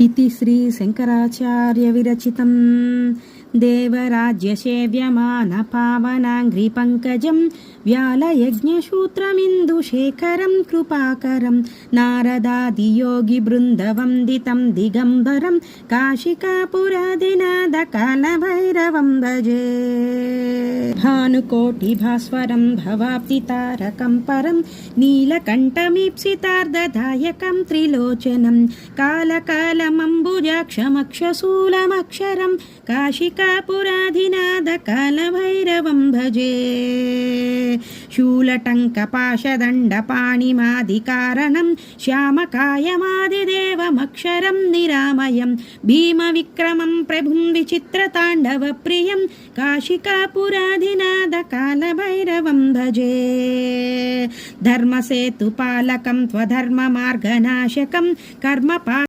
इति श्रीशङ्कराचार्यविरचितं देवराज्यसेव्यमानपावनाङ्घ्रिपङ्कजं व्यालयज्ञसूत्रमिन्दुशेखरं कृपाकरं नारदादियोगिबृन्दवन्दितं दिगम्बरं काशिकापुरादिनादकालभैरवं भजे भानुकोटिभास्वरं भवाप्तितारकं परं नीलकण्ठमीप्सितार्धदायकं त्रिलोचनं कालकालमम्बुजाक्षमक्षशूलमक्षरं काशिकापुराधिनादकालभैरवं भजे शूलटङ्कपाशदण्डपाणिमादिकारणं श्यामकायमादिदेवमक्षरं निरामयं भीमविक्रमं प्रभुं विचित्रताण्डवप्रियं काशिकापुराधिनादकालभैरवं भजे धर्मसेतुपालकं त्वधर्ममार्गनाशकं कर्मपा